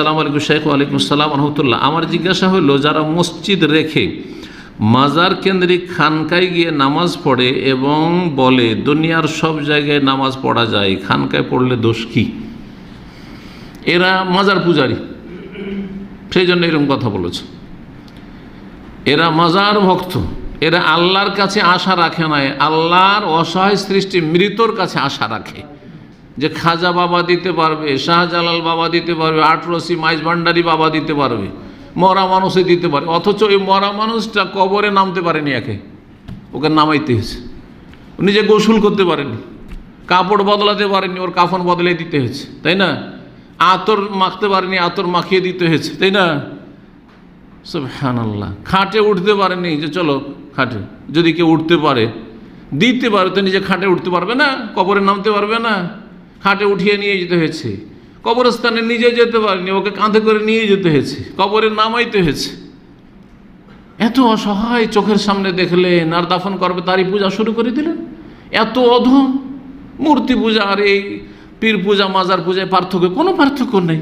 আসসালামু আলাইকুম শেখ ওয়ালাইকুম আসসালাম, রহমতুল্লাহ। আমার জিজ্ঞাসা হলো যারা মসজিদ রেখে মাজার কেন্দ্রিক খানকায় গিয়ে নামাজ পড়ে এবং বলে, দুনিয়ার সব জায়গায় নামাজ পড়া যায়, খানকায় পড়লে দোষ কি? এরা মাজার পূজারি। সেই জন্য এরকম কথা বলেছে। এরা মাজার ভক্ত। এরা আল্লাহর কাছে আশা রাখে না আল্লাহর অসহায় সৃষ্টি মৃতর কাছে আশা রাখে। যে খাজা বাবা দিতে পারবে, শাহজালাল বাবা দিতে পারবে আটরসি মাইজ ভান্ডারি বাবা দিতে পারবে, মরা মানুষে দিতে পারে। অথচ ওই মরা মানুষটা কবরে নামতে পারেনি একে। ওকে নামাইতে হয়েছে। নিজে গোসল করতে পারেনি। কাপড় বদলাতে পারেনি, ওর কাফন বদলে দিতে হয়েছে। তাই না? আতর মাখতে পারেনি, আতর মাখিয়ে দিতে হয়েছে। তাই না? সব আল্লাহ খাটে উঠতে পারেনি যে চলো খাটে। যদি কেউ উঠতে পারে, দিতে পারে, তো নিজে খাটে উঠতে পারবে না, কবরে নামতে পারবে না। খাটে উঠিয়ে নিয়ে যেতে হয়েছে। কবরস্থানে নিজে যেতে পারেনি, ওকে কাঁধে করে নিয়ে যেতে হয়েছে, কবরে নামাইতে হয়েছে। এত অসহায় চোখের সামনে দেখলেন, আর দাফন করবে তারই পূজা শুরু করে দিলেন। এত অধম মূর্তি পূজা, আর এই পীর পূজা, মাজার পূজায় পার্থক্য, কোনো পার্থক্য নেই।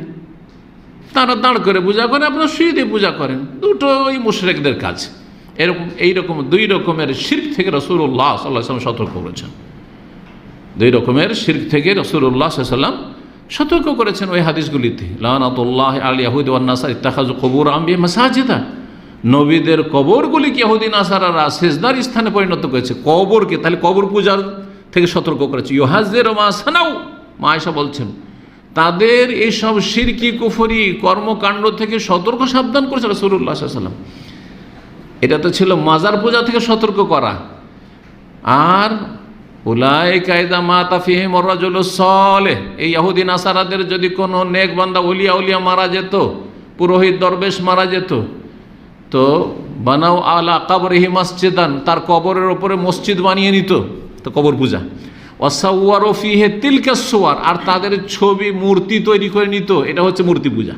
তারা দাঁড় করে পূজা করে আপনারা শুয়ে দিয়ে পূজা করেন। দুটোই মুশরেকদের কাজ। এরকম এইরকম দুই রকমের শির্ক থেকে রসুল্লাহ সাল্লাহ সতর্ক করেছেন দুই রকমের শির্ক থেকে রসুল্লাহ সাল্লাম সতর্ক করেছেন ওই হাদিসগুলিতে লানাতুল্লাহ আল ইয়াহুদ ওয়ান্নাসার ইত্তাখাজু কবুর আম্বি মাসাজিদা। নবীদের কবরগুলি কবরগুলিকে ইহুদিন আসারারা শেষদার স্থানে পরিণত করেছে? কবরকে তাহলে কবর পূজার থেকে সতর্ক করেছে। ইহাজদের মা সানাও মা বলছেন, তাদের এইসব সিরকি কুফরি কর্মকাণ্ড থেকে সতর্ক সাবধান করেছে রসুল্লাহ সাল্লাম এটা তো ছিল মাজার পূজা থেকে সতর্ক করা। আর উলাই কায়দা মা তাফিহিম রাজুল সলে এই ইয়াহুদিন আসারাদের যদি কোনো নেক বান্দা উলিয়া উলিয়া মারা যেত, পুরোহিত দরবেশ মারা যেত, তো বানাও আলা কাবরহি মসজিদান, তার কবরের ওপরে মসজিদ বানিয়ে নিত, তো কবর পূজা। অসাউয়ার ও ফিহে তিলকেশ্বর আর তাদের ছবি, মূর্তি তৈরি করে নিত, এটা হচ্ছে মূর্তি পূজা।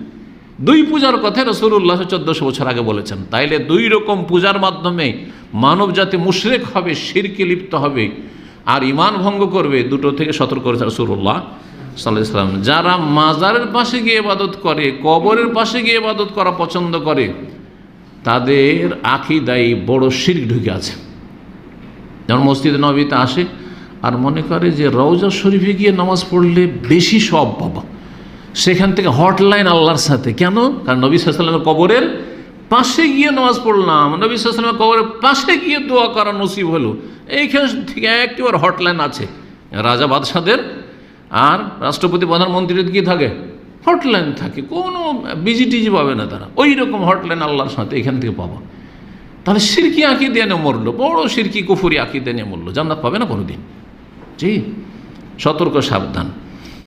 দুই পূজার কথা রসুল্লাহ চোদ্দশো বছর আগে বলেছেন, তাইলে দুই রকম পূজার মাধ্যমে মানব জাতি মুশরেক হবে, শিরকে লিপ্ত হবে। আর ইমান ভঙ্গ করবে, দুটো থেকে সতর্ক করেছে রসুল্লাহ সাল্লাহ যারা মাজারের পাশে গিয়ে ইবাদত করে, কবরের পাশে গিয়ে ইবাদত করা পছন্দ করে, তাদের আখিদাই বড় শির্ক ঢুকে আছে। যেমন মসজিদ নবীতে আসে আর মনে করে যে রওজা শরীফে গিয়ে নামাজ পড়লে বেশি সব পাবা। সেখান থেকে হটলাইন আল্লাহর সাথে। কেন? কারণ নবী সাল্লামের কবরের পাশে গিয়ে নামাজ পড়লাম। নবী সাল্লামের কবরের পাশে গিয়ে দোয়া করা নসিব হলো। এইখান থেকে একটিবার হটলাইন আছে। রাজা বাদশাদের আর রাষ্ট্রপতি, প্রধানমন্ত্রীর কি থাকে। হটলাইন থাকে। কোনো বিজি টিজি পাবে না তারা। ওই রকম হটলাইন আল্লাহর সাথে এখান থেকে পাবো। তাহলে সিরকি আঁকি দিয়ে নিয়ে মরলো। বড় সিরকি, কুফুরি আঁকি দিয়ে নিয়ে মরলো। জান্নাত পাবে না কোনো দিন জি, সতর্ক, সাবধান।